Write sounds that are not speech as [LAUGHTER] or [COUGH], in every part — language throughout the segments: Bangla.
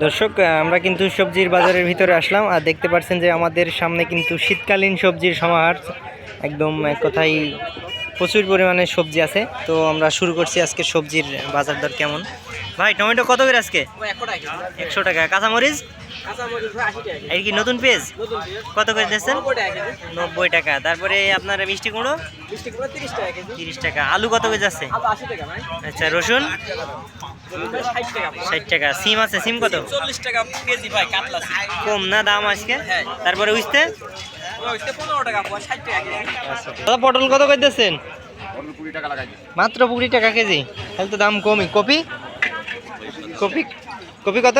দর্শক আমরা কিন্তু সবজির বাজারের ভিতরে আসলাম আর দেখতে পাচ্ছেন যে আমাদের সামনে কিন্তু শীতকালীন সবজির সমাহার। একদম এক কথায় প্রচুর পরিমাণে সবজি আছে। তো আমরা শুরু করছি আজকে সবজির বাজার দর কেমন? ভাই টমেটো কত করে আজকে? একশো টাকা। কাঁচামরিচ? এই কি নতুন পেজ কত করে দিচ্ছেন নব্বই টাকা তারপরে আপনার মিষ্টি কুমড়ো? তিরিশ টাকা আলু কত করে যাচ্ছে? আচ্ছা রসুন? ষাট টাকা সিম আছে সিম কত? চল্লিশ টাকা কেজি ভাই কাতলা কম না দাম আজকে? হ্যাঁ। তারপরে উঠতে পটল কত করে দিচ্ছেন মাত্র কুড়ি টাকা কেজি? তাহলে তো দাম কমই। কপি? কপি? কপি কত?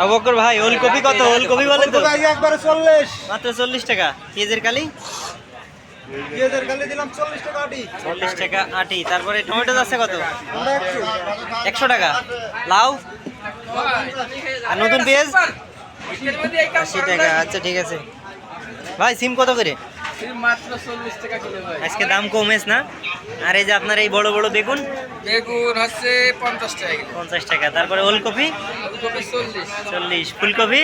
আবু বকর ভাই ওলকপি কত? ওলকপি বলেন তো। একবারে চল্লিশ। মাত্র চল্লিশ টাকা। পেঁয়াজের কালি? পেঁয়াজের গালে দিলাম চল্লিশ টাকা আটি। চল্লিশ টাকা আটি। তারপরে টমেটো যাচ্ছে কত? একশো টাকা। লাউ? আর নতুন পেঁয়াজ? আশি টাকা। আচ্ছা ঠিক আছে। ভাই সিম কত করে? মাত্র চল্লিশ টাকা কিলো ভাই আজকে দাম কমেছ না? আর এই যে আপনার এই বড় বড় বেগুন? বেগুন হচ্ছে পঞ্চাশ টাকা পঞ্চাশ টাকা। তারপরে ওলকপি? চল্লিশ। চল্লিশ। ফুলকপি?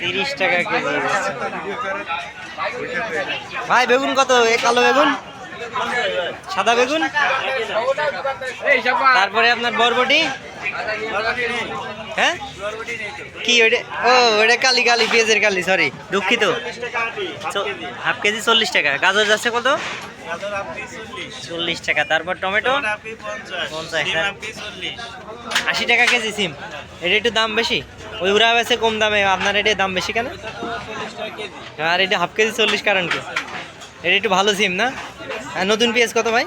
তিরিশ টাকা কেজি। ভাই, বেগুন কত? এ কালো বেগুন? সাদা বেগুন? তারপরে আপনার বরবটি? হ্যাঁ? কি ওইটা? ও, ওইটা কালি কালি, পেঁয়াজের কালি সরি দুঃখিত। হাফ কেজি চল্লিশ টাকা। গাজর যাচ্ছে কত? চল্লিশ টাকা। তারপর টমেটো? পঞ্চাশ। আশি টাকা কেজি, সিম। এটা একটু দাম বেশি? ওই উড়া বেছে কম দামে আপনার এটা দাম বেশি কেন? আর এটা হাফ কেজি চল্লিশ কারণ কি? এটা একটু ভালো সিম না? আর নতুন পেঁয়াজ কত ভাই?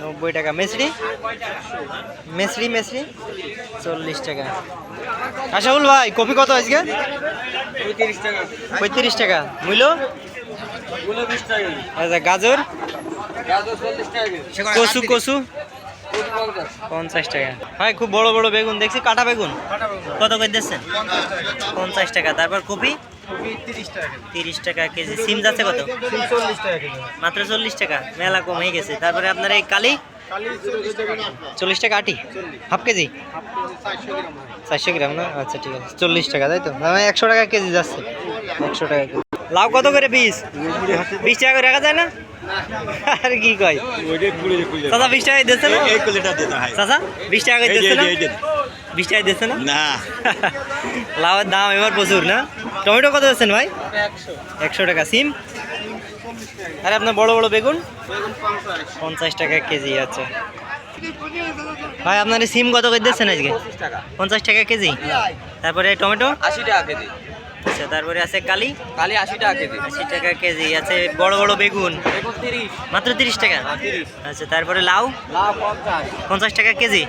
নব্বই টাকা। মেসরি? মেসরি মেসরি? চল্লিশ টাকা। আশাউল ভাই কপি কত আজকে? পঁয়ত্রিশ টাকা। পঁয়ত্রিশ টাকা। মূল্য? আচ্ছা গাজর? কচু কচু? ফুল পঞ্চাশ টাকা। ভাই, খুব বড় বড় বেগুন দেখছি, কাটা বেগুন। কত করে দিচ্ছেন? পঞ্চাশ টাকা। তারপর কপি? তিরিশ টাকা কেজি। সিম যাচ্ছে কত? মাত্র চল্লিশ টাকা। মেলা কম হয়ে গেছে। তারপরে আপনার এই কালি? চল্লিশ টাকা আটি। Half KG? চারশো গ্রাম না? আচ্ছা ঠিক আছে। চল্লিশ টাকা, তাই তো? মানে একশো টাকা কেজি যাচ্ছে। একশো টাকা কেজি। লাউ কত করে পিস বিশ টাকা করে রাখা যায় না? আর কি কয়? চাচা বিশ টাকায় দিচ্ছে না? এই কুলিটা দিতে হয় চাচা বিশ টাকা দিচ্ছে না। বিশ টাকায় দিচ্ছে না? না। [LAUGHS] লাউয়ের দাম এবার প্রচুর না? টমেটো কত দিচ্ছেন ভাই? একশো। টাকা সিম? আরে আপনার বড় বড় বেগুন? বেগুন পঞ্চাশ। পঞ্চাশ টাকা কেজি আচ্ছা। ভাই আপনার সিম কত করে দিচ্ছেন আজকে? পঞ্চাশ টাকা কেজি? তারপরে টমেটো? আশি টাকা কেজি। আচ্ছা তারপরে আছে কালি। কালি আশি টাকা কেজি। আশি টাকা কেজি আছে বড় বড় বেগুন। মাত্র তিরিশ টাকা? আচ্ছা তারপরে লাউ? লাভ পঞ্চাশ। টাকা কেজি?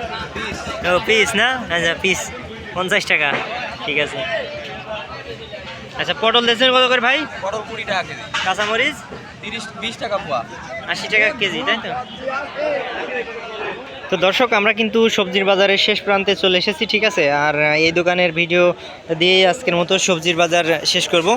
ও পিস না? আচ্ছা পিস। পঞ্চাশ টাকা। ঠিক আছে। আচ্ছা পটল দেশের কত করে ভাই? পটল কুড়ি টাকা কেজি। কাঁচামরিচ? তিরিশ বিশ টাকা পোয়া। আশি টাকা কেজি তাই তো? তো দর্শক, আমরা কিন্তু সবজির বাজারের শেষ প্রান্তে চলে এসেছি, ঠিক আছে? আর এই দোকানের ভিডিও দিয়ে আজকের মতো সবজির বাজার শেষ করব।